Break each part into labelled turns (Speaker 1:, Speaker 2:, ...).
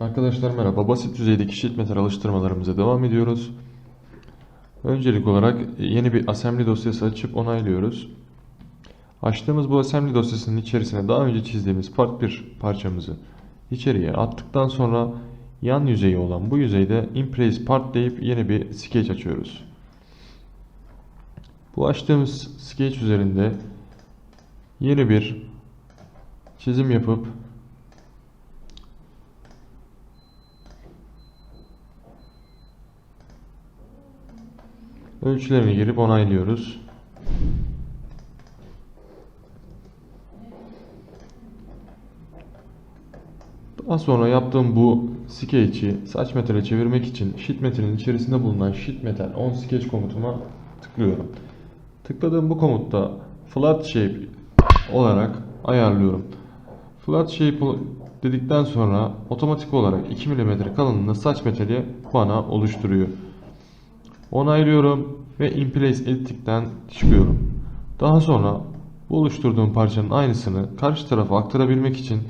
Speaker 1: Arkadaşlar merhaba. Basit düzeydeki sheet metal alıştırmalarımıza devam ediyoruz. Öncelik olarak yeni bir assembly dosyası açıp onaylıyoruz. Açtığımız bu assembly dosyasının içerisine daha önce çizdiğimiz part 1 parçamızı içeriye attıktan sonra yan yüzeyi olan bu yüzeyde place part deyip yeni bir sketch açıyoruz. Bu açtığımız sketch üzerinde yeni bir çizim yapıp Ölçülerini girip onaylıyoruz. Daha sonra yaptığım bu sketch'i saç metale çevirmek için sheet metalin içerisinde bulunan sheet metal on sketch komutuma tıklıyorum. Tıkladığım bu komutta flat shape olarak ayarlıyorum. Flat shape dedikten sonra otomatik olarak 2 mm kalınlığında saç metali bana oluşturuyor. Onaylıyorum ve in place edit'ten çıkıyorum. Daha sonra bu oluşturduğum parçanın aynısını karşı tarafa aktarabilmek için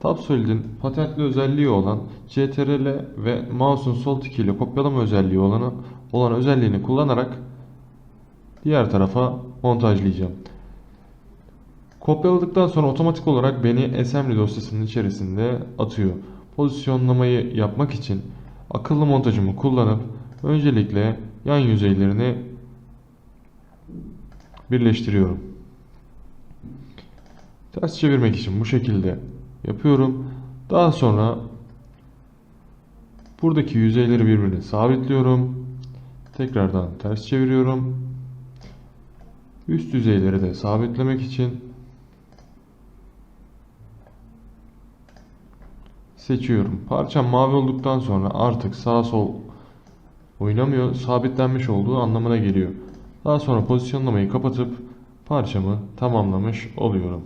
Speaker 1: Tapsolid'in patentli özelliği olan CTRL ve mouse'un sol tık ile kopyalama özelliği olanı olan özelliğini kullanarak diğer tarafa montajlayacağım. Kopyaladıktan sonra otomatik olarak beni assembly dosyasının içerisinde atıyor. Pozisyonlamayı yapmak için akıllı montajımı kullanıp öncelikle yan yüzeylerini birleştiriyorum. Ters çevirmek için bu şekilde yapıyorum. Daha sonra buradaki yüzeyleri birbirine sabitliyorum. Tekrardan ters çeviriyorum. Üst yüzeyleri de sabitlemek için seçiyorum. Parçam mavi olduktan sonra artık sağ sol oynamıyor, sabitlenmiş olduğu anlamına geliyor. Daha sonra pozisyonlamayı kapatıp parçamı tamamlamış oluyorum.